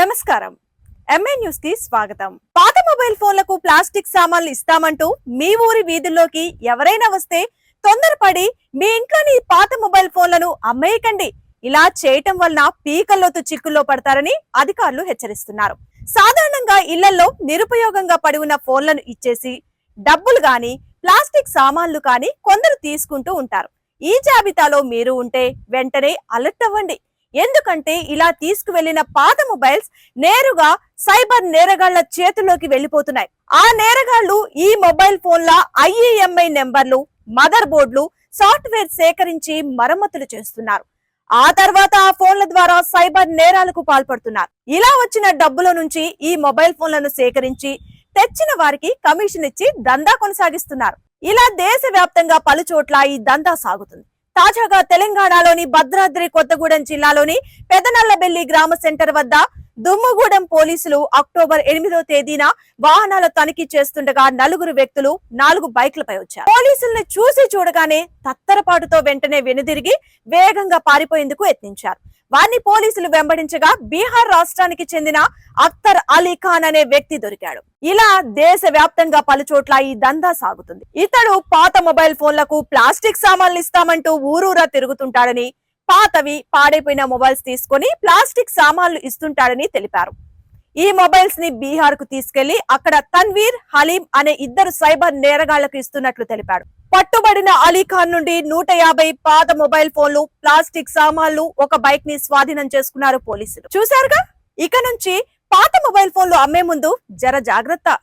నమస్కారం. ఎంఏ న్యూస్కి స్వాగతం. పాత మొబైల్ ఫోన్లకు ప్లాస్టిక్ సామాన్లు ఇస్తామంటూ మీ ఊరి వీధుల్లోకి ఎవరైనా వస్తే తొందరపడి మీ ఇంట్లోని పాత మొబైల్ ఫోన్లను అమ్మేయకండి. ఇలా చేయటం వలన పీకల్లోతు చిక్కుల్లో పడతారని అధికారులు హెచ్చరిస్తున్నారు. సాధారణంగా ఇళ్ళలో నిరుపయోగంగా పడి ఉన్న ఫోన్లను ఇచ్చేసి డబ్బులు గాని ప్లాస్టిక్ సామాన్లు కానీ కొందరు తీసుకుంటూ ఉంటారు. ఈ జాబితాలో మీరు ఉంటే వెంటనే అలర్ట్ అవ్వండి. ఎందుకంటే ఇలా తీసుకువెళ్ళిన పాత మొబైల్స్ నేరుగా సైబర్ నేరగాళ్ళ చేతుల్లోకి వెళ్ళిపోతున్నాయి ఆ నేరగాళ్ళు ఈ మొబైల్ ఫోన్ల ఐఈఎంఐ నెంబర్లు మదర్ బోర్డులు సాఫ్ట్వేర్ సేకరించి మరమ్మతులు చేస్తున్నారు. ఆ తర్వాత ఆ ఫోన్ల ద్వారా సైబర్ నేరాలకు పాల్పడుతున్నారు. ఇలా వచ్చిన డబ్బుల నుంచి ఈ మొబైల్ ఫోన్లను సేకరించి తెచ్చిన వారికి కమిషన్ ఇచ్చి దందా కొనసాగిస్తున్నారు. ఇలా దేశవ్యాప్తంగా పలుచోట్ల ఈ దందా సాగుతుంది. తాజాగా తెలంగాణలోని భద్రాద్రి కొత్తగూడెం జిల్లాలోని పెదనల్లబెల్లి గ్రామ సెంటర్ వద్ద దుమ్మగూడెం పోలీసులు అక్టోబర్ ఎనిమిదో తేదీన వాహనాల తనిఖీ చేస్తుండగా నలుగురు వ్యక్తులు నాలుగు బైక్లపై వచ్చారు. పోలీసుల్ని చూసి చూడగానే తత్తరపాటుతో వెంటనే వెనుదిరిగి వేగంగా పారిపోయేందుకు యత్నించారు. వారిని పోలీసులు వెంబడించగా బీహార్ రాష్ట్రానికి చెందిన అఖ్తర్ అలీ ఖాన్ అనే వ్యక్తి దొరికాడు. ఇలా దేశ వ్యాప్తంగా పలు చోట్ల ఈ దందా సాగుతుంది. ఇతడు పాత మొబైల్ ఫోన్లకు ప్లాస్టిక్ సామాన్లు ఇస్తామంటూ ఊరూరా తిరుగుతుంటాడని పాతవి పాడైపోయిన మొబైల్స్ తీసుకొని ప్లాస్టిక్ సామాన్లు ఇస్తుంటాడని తెలిపారు. ఈ మొబైల్స్ని బీహార్కు తీసుకెళ్ళి అక్కడ తన్వీర్ హలీం అనే ఇద్దరు సైబర్ నేరగాళ్ళకు ఇస్తున్నట్లు తెలిపాడు. పట్టుబడిన అలీ ఖాన్ నుండి నూట యాభై పాత మొబైల్ ఫోన్లు ప్లాస్టిక్ సామాన్లు ఒక బైక్ని స్వాధీనం చేసుకున్నారు పోలీసులు. చూశారుగా? ఇక నుంచి పాత మొబైల్ ఫోన్లు అమ్మే ముందు జర జాగ్రత్త.